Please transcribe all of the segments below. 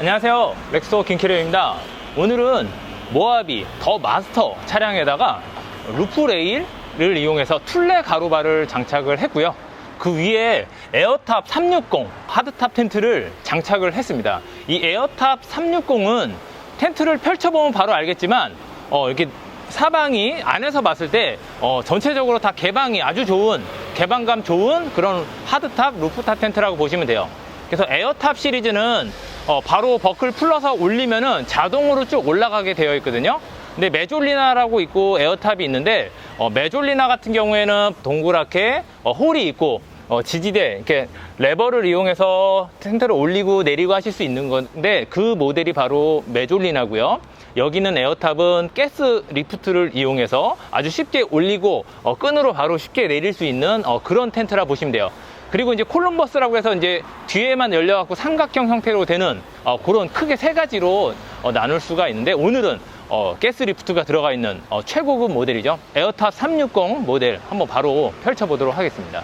안녕하세요. 렉소 김캐리입니다. 오늘은 모하비 더 마스터 차량에다가 루프 레일을 이용해서 툴레 가로바를 장착을 했고요. 그 위에 에어탑 360 하드탑 텐트를 장착을 했습니다. 이 에어탑 360은 텐트를 펼쳐보면 바로 알겠지만 어, 이렇게 사방이 안에서 봤을 때 어, 전체적으로 다 개방이 아주 좋은 개방감 좋은 그런 하드탑 루프탑 텐트라고 보시면 돼요. 그래서 에어탑 시리즈는 어, 바로 버클 풀러서 올리면은 자동으로 쭉 올라가게 되어 있거든요. 근데 메졸리나라고 있고 에어탑이 있는데 어, 메졸리나 같은 경우에는 동그랗게 어, 홀이 있고 어, 지지대 이렇게 레버를 이용해서 텐트를 올리고 내리고 하실 수 있는 건데 그 모델이 바로 메졸리나고요. 여기는 에어탑은 가스 리프트를 이용해서 아주 쉽게 올리고 어, 끈으로 바로 쉽게 내릴 수 있는 어, 그런 텐트라 보시면 돼요. 그리고 이제 콜럼버스라고 해서 이제 뒤에만 열려갖고 삼각형 형태로 되는 어, 그런 크게 세 가지로 어, 나눌 수가 있는데 오늘은 어, 가스 리프트가 들어가 있는 어, 최고급 모델이죠. 에어탑 360 모델 한번 바로 펼쳐보도록 하겠습니다.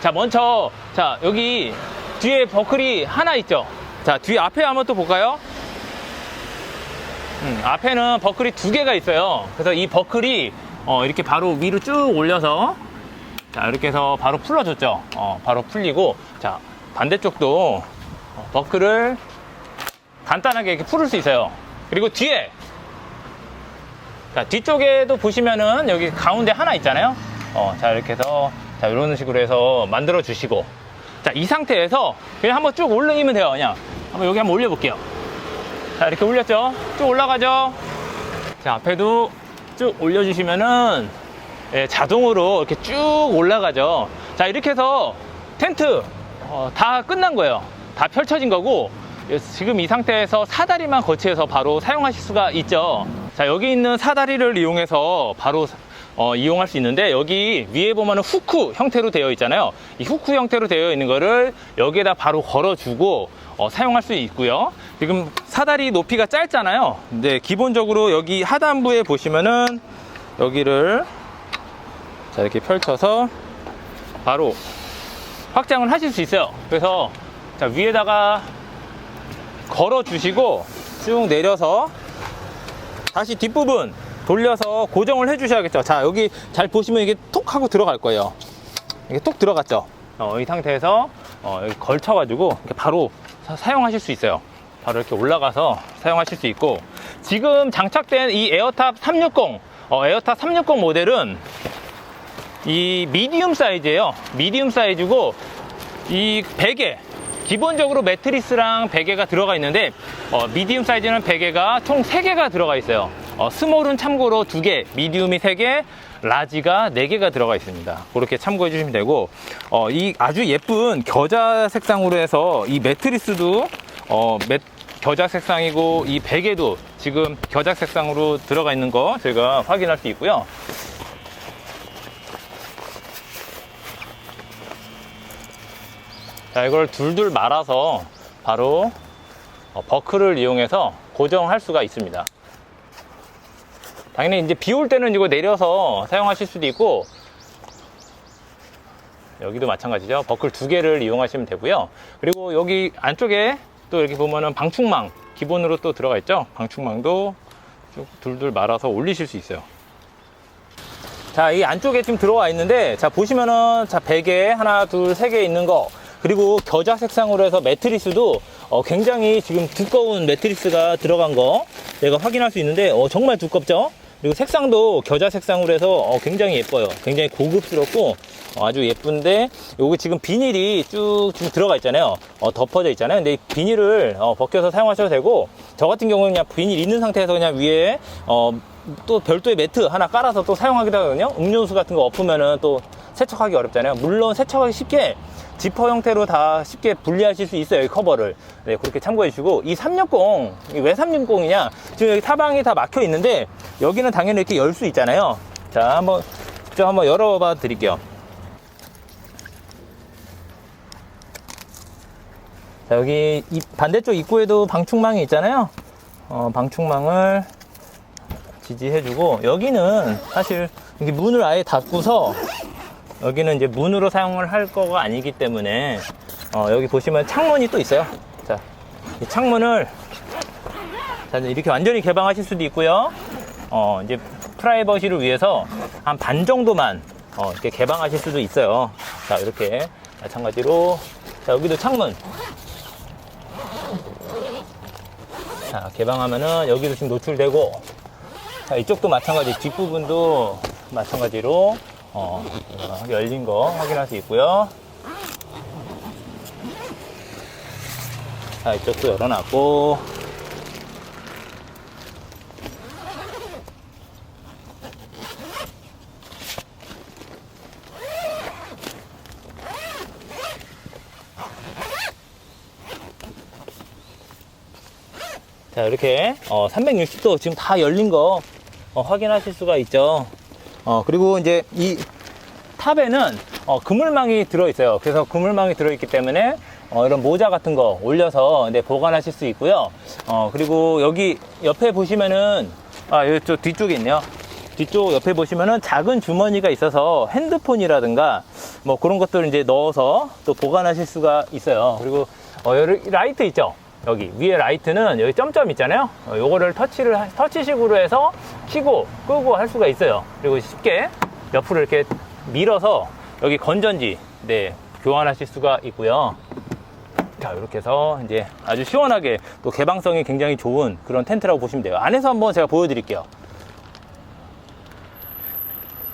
자, 먼저 자 여기 뒤에 버클이 하나 있죠. 자, 뒤 앞에 한번 또 볼까요? 음, 앞에는 버클이 두 개가 있어요. 그래서 이 버클이 어, 이렇게 바로 위로 쭉 올려서 자, 이렇게 해서 바로 풀어줬죠. 어, 바로 풀리고, 자, 반대쪽도 어, 버클을 간단하게 이렇게 풀을 수 있어요. 그리고 뒤에, 자, 뒤쪽에도 보시면은 여기 가운데 하나 있잖아요. 어, 자, 이렇게 해서, 자, 이런 식으로 해서 만들어 주시고, 자, 이 상태에서 그냥 한번 쭉 올리면 돼요. 그냥. 한번 여기 한번 올려 볼게요. 자, 이렇게 올렸죠? 쭉 올라가죠? 자, 앞에도 쭉 올려 주시면은 예, 자동으로 이렇게 쭉 올라가죠. 자, 이렇게 해서 텐트 어, 다 끝난 거예요. 다 펼쳐진 거고 예, 지금 이 상태에서 사다리만 거치해서 바로 사용하실 수가 있죠. 자, 여기 있는 사다리를 이용해서 바로 어, 이용할 수 있는데 여기 위에 보면 은 후크 형태로 되어 있잖아요. 이 후크 형태로 되어 있는 거를 여기에다 바로 걸어주고 어, 사용할 수 있고요. 지금 사다리 높이가 짧잖아요. 근데 기본적으로 여기 하단부에 보시면은 여기를 자 이렇게 펼쳐서 바로 확장을 하실 수 있어요. 그래서 자 위에다가 걸어 주시고 쭉 내려서 다시 뒷부분 돌려서 고정을 해 주셔야겠죠. 자 여기 잘 보시면 이게 톡 하고 들어갈 거예요. 이게 톡 들어갔죠? 어, 이 상태에서 어, 여기 걸쳐 가지고 바로 사- 사용하실 수 있어요. 바로 이렇게 올라가서 사용하실 수 있고. 지금 장착된 이 에어탑 360 어, 에어탑 360 모델은 이 미디움 사이즈예요. 미디움 사이즈고 이 베개 기본적으로 매트리스랑 베개가 들어가 있는데 어, 미디움 사이즈는 베개가 총 3개가 들어가 있어요. 어, 스몰은 참고로 2개, 미디움이 3개, 라지가 4개가 들어가 있습니다. 그렇게 참고해 주시면 되고 어, 이 아주 예쁜 겨자 색상으로 해서 이 매트리스도 어, 매, 겨자 색상이고 이 베개도 지금 겨자 색상으로 들어가 있는 거 저희가 확인할 수 있고요. 자, 이걸 둘둘 말아서 바로 어, 버클을 이용해서 고정할 수가 있습니다. 당연히 이제 비 올 때는 이거 내려서 사용하실 수도 있고 여기도 마찬가지죠. 버클 두 개를 이용하시면 되고요. 그리고 여기 안쪽에 또 이렇게 보면은 방충망 기본으로 또 들어가 있죠. 방충망도 쭉 둘둘 말아서 올리실 수 있어요. 자, 이 안쪽에 지금 들어와 있는데, 자, 보시면은, 자, 베개 하나, 둘, 세 개 있는 거, 그리고 겨자 색상으로 해서 매트리스도 어, 굉장히 지금 두꺼운 매트리스가 들어간 거, 내가 확인할 수 있는데, 어, 정말 두껍죠? 그리고 색상도 겨자 색상으로 해서 어, 굉장히 예뻐요. 굉장히 고급스럽고, 어, 아주 예쁜데, 요거 지금 비닐이 쭉 지금 들어가 있잖아요. 어, 덮어져 있잖아요. 근데 이 비닐을 어, 벗겨서 사용하셔도 되고, 저 같은 경우는 그냥 비닐 있는 상태에서 그냥 위에, 어, 또 별도의 매트 하나 깔아서 또 사용하기도 하거든요. 음료수 같은 거 엎으면은 또 세척하기 어렵잖아요. 물론 세척하기 쉽게 지퍼 형태로 다 쉽게 분리하실 수 있어요. 이 커버를. 네, 그렇게 참고해 주시고 이 360, 이왜 360이냐? 지금 여기 타방이 다 막혀 있는데 여기는 당연히 이렇게 열 수 있잖아요. 자, 한번 직접 한번 열어봐 드릴게요. 자, 여기 이 반대쪽 입구에도 방충망이 있잖아요. 어, 방충망을 지지해주고 여기는 사실 문을 아예 닫고서 여기는 이제 문으로 사용을 할 거가 아니기 때문에 어, 여기 보시면 창문이 또 있어요. 자 이 창문을 자, 이렇게 완전히 개방하실 수도 있고요. 어, 이제 프라이버시를 위해서 한 반 정도만 어, 이렇게 개방하실 수도 있어요. 자, 이렇게 마찬가지로 자, 여기도 창문. 자, 개방하면은 여기도 지금 노출되고 자, 이쪽도 마찬가지 뒷부분도 마찬가지로 어, 열린 거 확인할 수 있고요. 자, 이쪽도 열어놨고 자, 이렇게 어, 360도 지금 다 열린 거 어, 확인하실 수가 있죠. 어, 그리고 이제 이 탑에는 어, 그물망이 들어있어요. 그래서 그물망이 들어있기 때문에 어, 이런 모자 같은 거 올려서 네, 보관하실 수 있고요. 어, 그리고 여기 옆에 보시면은 아, 이쪽 뒤쪽에 있네요. 뒤쪽 옆에 보시면은 작은 주머니가 있어서 핸드폰이라든가 뭐 그런 것들을 이제 넣어서 또 보관하실 수가 있어요. 그리고 어, 여기 라이트 있죠? 여기 위에 라이트는 여기 점점 있잖아요. 어, 요거를 터치를 하- 터치식으로 해서 켜고 끄고 할 수가 있어요. 그리고 쉽게 옆으로 이렇게 밀어서 여기 건전지 네 교환하실 수가 있고요. 자 이렇게 해서 이제 아주 시원하게 또 개방성이 굉장히 좋은 그런 텐트라고 보시면 돼요. 안에서 한번 제가 보여드릴게요.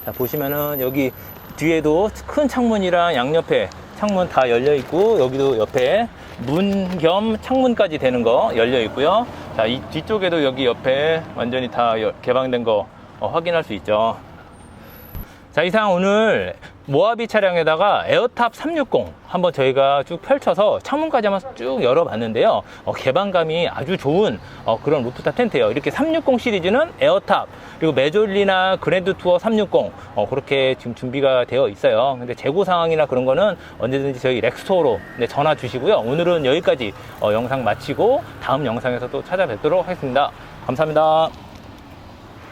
자 보시면은 여기 뒤에도 큰 창문이랑 양옆에 창문 다 열려 있고 여기도 옆에 문 겸 창문까지 되는 거 열려 있고요. 자 이 뒤쪽에도 여기 옆에 완전히 다 여- 개방된 거 어, 확인할 수 있죠. 자 이상 오늘 모하비 차량에다가 에어탑 360 한번 저희가 쭉 펼쳐서 창문까지 한번 쭉 열어봤는데요. 어, 개방감이 아주 좋은 어, 그런 루프탑 텐트예요. 이렇게 360 시리즈는 에어탑 그리고 메졸리나 그랜드 투어 360 어, 그렇게 지금 준비가 되어 있어요. 근데 재고 상황이나 그런 거는 언제든지 저희 렉스토어로 네, 전화 주시고요. 오늘은 여기까지 어, 영상 마치고 다음 영상에서 또 찾아뵙도록 하겠습니다. 감사합니다